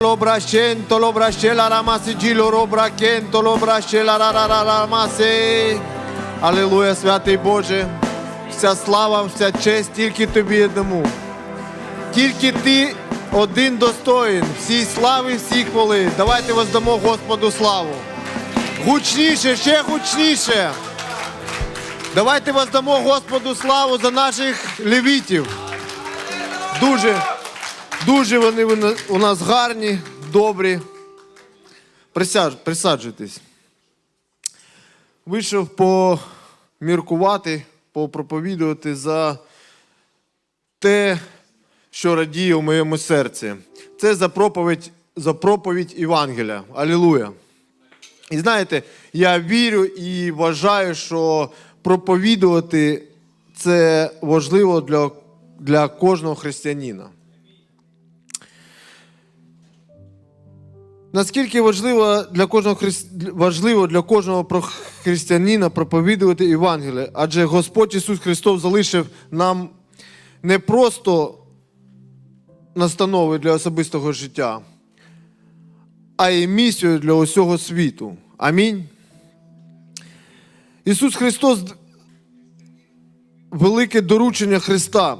Lo brascento, lo brascella рамасиджіло, ро бракенто, lo брасцела рамаси. Алілуя, святий Боже. Вся слава, вся честь тільки тобі одному. Тільки ти один достоїн всій слави, всій хвали. Давайте воздамо Господу славу. Гучніше, ще гучніше. Давайте воздамо Господу славу за наших левітів. Дуже, дуже вони у нас гарні, добрі. Присаджуйтесь. Вийшов поміркувати, попроповідувати за те, що радіє у моєму серці. Це за проповідь, за проповідь Євангелія. Алілуя. І знаєте, я вірю і вважаю, що проповідувати це важливо для, для кожного християнина. Наскільки важливо для кожного хрис- важливо для кожного християнина проповідувати Євангеліє, адже Господь Ісус Христос залишив нам не просто настанови для особистого життя, а й місію для усього світу. Амінь. Ісус Христос велике доручення Христа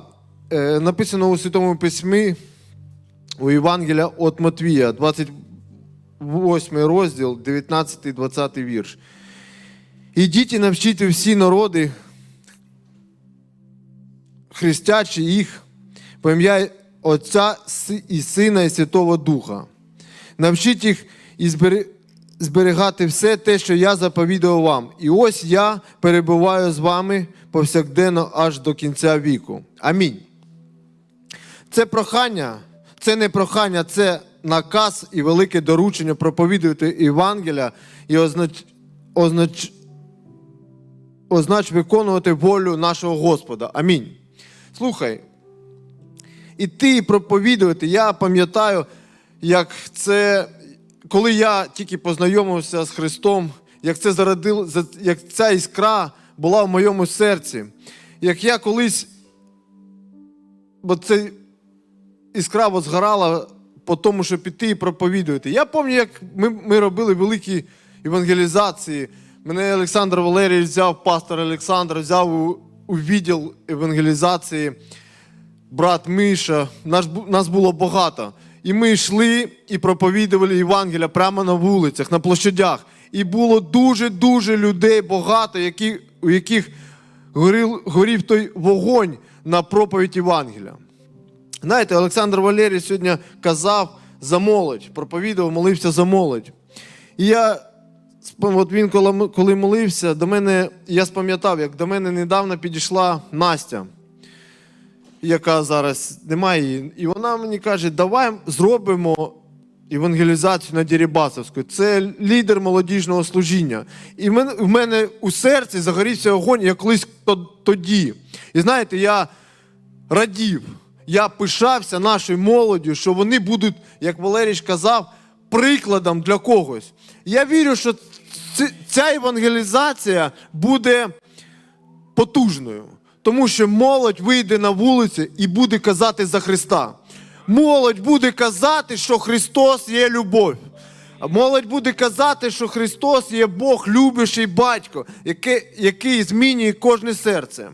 е, написано у Святому Письмі у Євангелія від Матвія, 28 розділ, 19-20 вірш. Ідіть і навчіть всі народи, хрестячи їх по ім'я Отця і Сина і Святого Духа. Навчіть їх і зберігати все те, що я заповідав вам. І ось я перебуваю з вами повсякденно аж до кінця віку. Амінь. Це прохання, це не прохання, це наказ і велике доручення проповідувати Євангелія і означ, означ, означ виконувати волю нашого Господа. Амінь. Слухай, іти і проповідувати, я пам'ятаю, як це, коли я тільки познайомився з Христом, як це зародило, як ця іскра була в моєму серці, як я колись, бо це іскра згорала по тому, щоб піти і проповідувати. Я пам'ятаю, як ми, ми робили великі евангелізації. Мене Олександр Валерійович взяв, пастор Олександр, взяв у, у відділ евангелізації брат Миша, нас, нас було багато. І ми йшли і проповідували Євангелія прямо на вулицях, на площадях. І було дуже-дуже людей багато, які, у яких горів, горів той вогонь на проповідь Євангелія. Знаєте, Олександр Валерій сьогодні казав за молодь, проповідував, молився за молодь. І я, от він коли молився, до мене, я спам'ятав, як до мене недавно підійшла Настя яка зараз немає її. І вона мені каже, давай зробимо евангелізацію на Дірібасовську. Це лідер молодіжного служіння. І в мене, у серці загорівся огонь, як колись тоді. І знаєте, я радів, я пишався нашою молоддю, що вони будуть, як Валерій казав, прикладом для когось. Я вірю, що ця евангелізація буде потужною. Тому що молодь вийде на вулиці і буде казати за Христа. Молодь буде казати, що Христос є любов. Молодь буде казати, що Христос є Бог, любящий батько, який, який змінює кожне серце.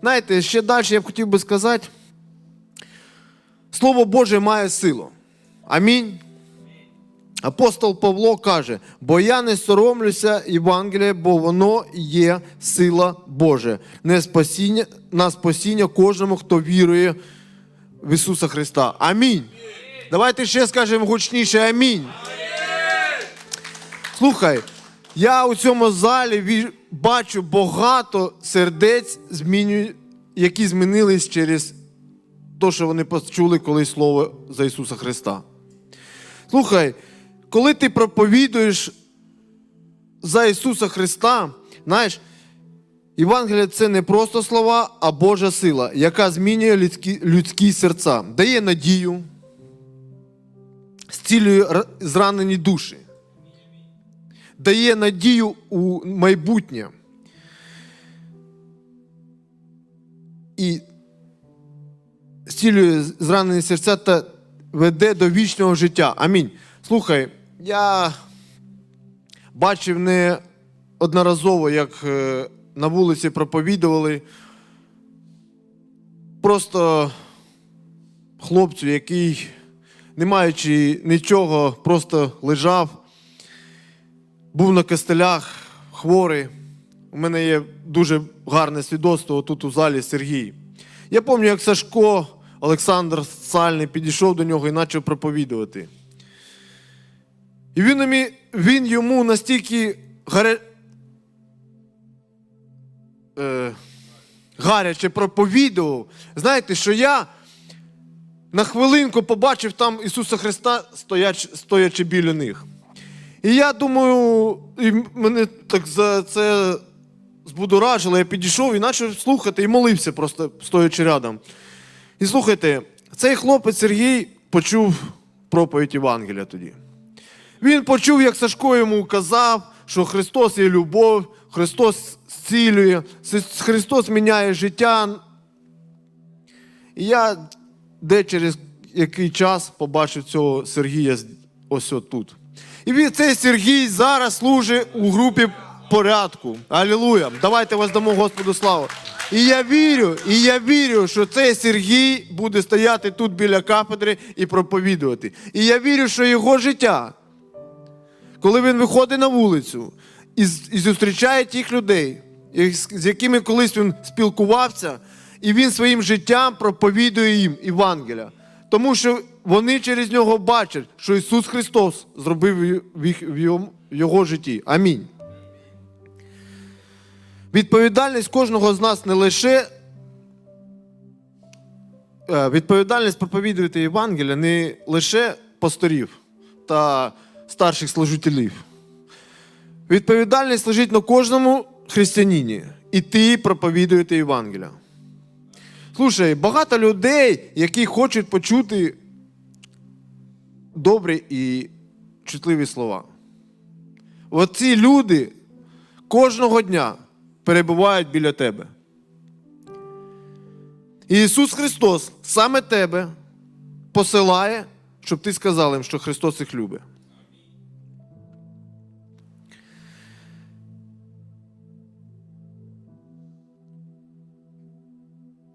Знаєте, ще далі я б хотів би сказати, Слово Боже має силу. Амінь. Апостол Павло каже: бо я не соромлюся Євангелія, бо воно є сила Божа не спасіння, на спасіння кожному, хто вірує в Ісуса Христа. Амінь. Давайте ще скажемо гучніше амінь. Слухай, я у цьому залі бачу багато сердець, які змінились через те, що вони почули колись слово за Ісуса Христа. Слухай, коли ти проповідуєш за Ісуса Христа, знаєш, Євангелія це не просто слова, а Божа сила, яка змінює людські, людські серця, дає надію, зцілює зранені душі, дає надію у майбутнє. І зцілює зранені серця та веде до вічного життя. Амінь. Слухай, я бачив не одноразово, як е, на вулиці проповідували просто хлопцю, який, не маючи нічого, просто лежав, був на костелях, хворий. У мене є дуже гарне свідоцтво тут у залі Сергій. Я пам'ятаю, як Сашко Олександр Сальний підійшов до нього і почав проповідувати. І він, він йому настільки гаре... е, гаряче проповідував. Знаєте, що я на хвилинку побачив там Ісуса Христа, стояч, стоячи біля них. І я думаю, і мене так за це збудоражило, я підійшов і почав слухати і молився, просто стоячи рядом. І слухайте, цей хлопець Сергій почув проповідь Євангелія тоді. Він почув, як Сашко йому казав, що Христос є любов, Христос зцілює, Христос міняє життя. І я де через який час побачив цього Сергія ось тут. І цей Сергій зараз служить у групі порядку. Алілуя! Давайте воздамо Господу славу. І я вірю, і я вірю, що цей Сергій буде стояти тут біля кафедри і проповідувати. І я вірю, що його життя коли він виходить на вулицю і, і зустрічає тих людей, з якими колись він спілкувався, і він своїм життям проповідує їм Євангелія. Тому що вони через нього бачать, що Ісус Христос зробив в його житті. Амінь. Відповідальність кожного з нас не лише е, відповідальність проповідувати Євангелія не лише пасторів та старших служителів. Відповідальність лежить на кожному християнині. І ти проповідуєте Євангелія. Слушай, багато людей, які хочуть почути добрі і чутливі слова. Оці люди кожного дня перебувають біля тебе. І Ісус Христос саме тебе посилає, щоб ти сказав їм, що Христос їх любить.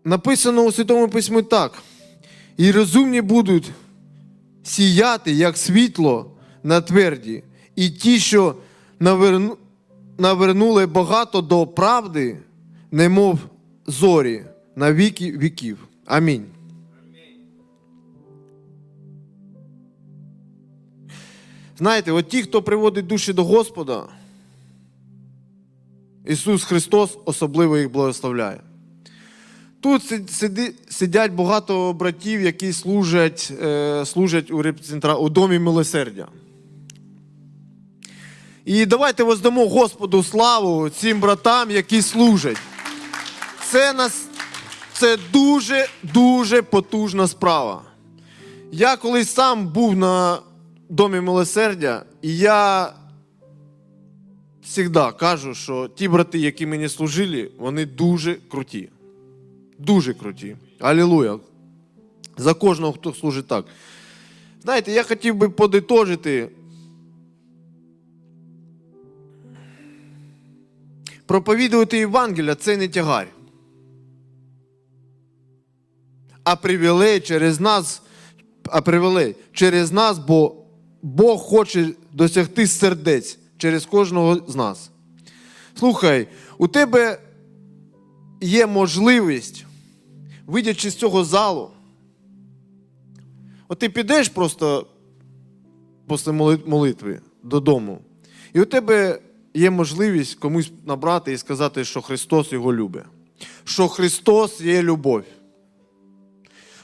Написано у Святому Письмі так. І розумні будуть сіяти, як світло на тверді, і ті, що наверну, навернули багато до правди, немов зорі на віки віків. Амінь. Знаєте, от ті, хто приводить душі до Господа, Ісус Христос особливо їх благословляє. Тут сидять багато братів, які служать, е, служать у, у домі милосердя. І давайте воздамо Господу славу цим братам, які служать. Це, нас, це дуже, дуже потужна справа. Я колись сам був на домі милосердя, і я завжди кажу, що ті брати, які мені служили, вони дуже круті. Дуже круті. Алілуя. За кожного, хто служить так. Знаєте, я хотів би подитожити. Проповідувати Євангелія це не тягар. А привілей через нас, а привілей через нас, бо Бог хоче досягти сердець через кожного з нас. Слухай, у тебе є можливість, вийдячи з цього залу, от ти підеш просто після молитви додому, і у тебе є можливість комусь набрати і сказати, що Христос його любить, що Христос є любов.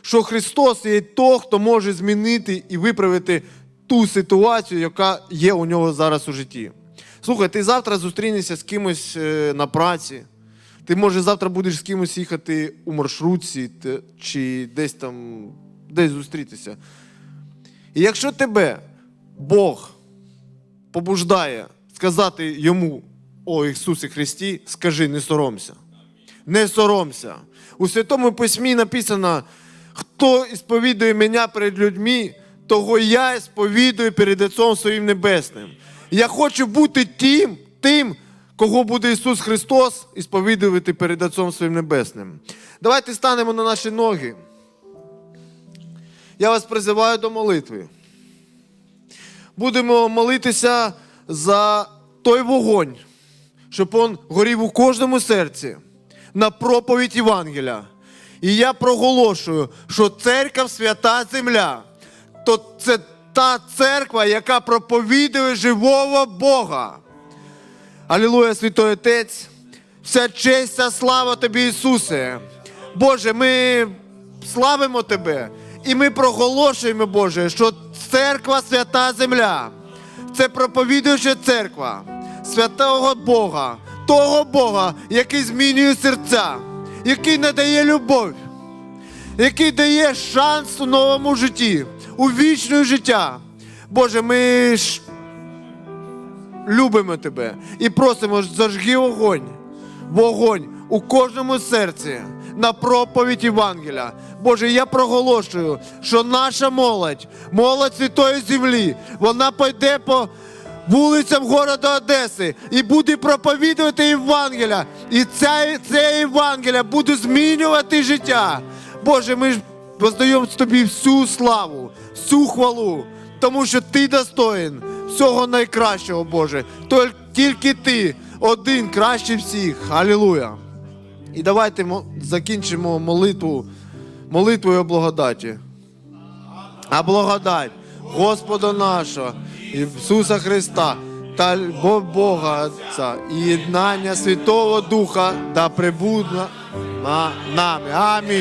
Що Христос є той, хто може змінити і виправити ту ситуацію, яка є у нього зараз у житті. Слухай, ти завтра зустрінешся з кимось е, на праці. Ти, може, завтра будеш з кимось їхати у маршрутці чи десь там, десь зустрітися. І якщо тебе Бог побуждає сказати йому, о Ісусі Христі, скажи, не соромся. Не соромся. У Святому Письмі написано, Хто ісповідує мене перед людьми, того я ісповідую перед Отцом Своїм Небесним. Я хочу бути тим, тим, кого буде Ісус Христос ісповідувати перед Отцом Своїм Небесним. Давайте станемо на наші ноги. Я вас призиваю до молитви. Будемо молитися за той вогонь, щоб він горів у кожному серці на проповідь Євангелія. І я проголошую, що церква свята земля, то це та церква, яка проповідує живого Бога. Алілуя, Святой Отець, вся честь, вся слава Тобі, Ісусе. Боже, ми славимо Тебе і ми проголошуємо, Боже, що церква свята земля. Це проповідуюча церква святого Бога, того Бога, який змінює серця, який надає любов, який дає шанс у новому житті, у вічне життя. Боже, ми ж любимо тебе і просимо зажги вогонь, вогонь у кожному серці на проповідь Євангелія. Боже, я проголошую, що наша молодь, молодь святої землі, вона пойде по вулицям города Одеси і буде проповідувати Євангелія. І ця, це Євангелія буде змінювати життя. Боже, ми ж воздаємо тобі всю славу, всю хвалу, тому що ти достоїн всього найкращого, Боже. Тільки ти один кращий всіх. Алілуя. І давайте закінчимо молитву, молитвою о благодаті. А благодать Господа нашого Ісуса Христа та Бога Отця і єднання Святого Духа да прибудна на нами. Амінь.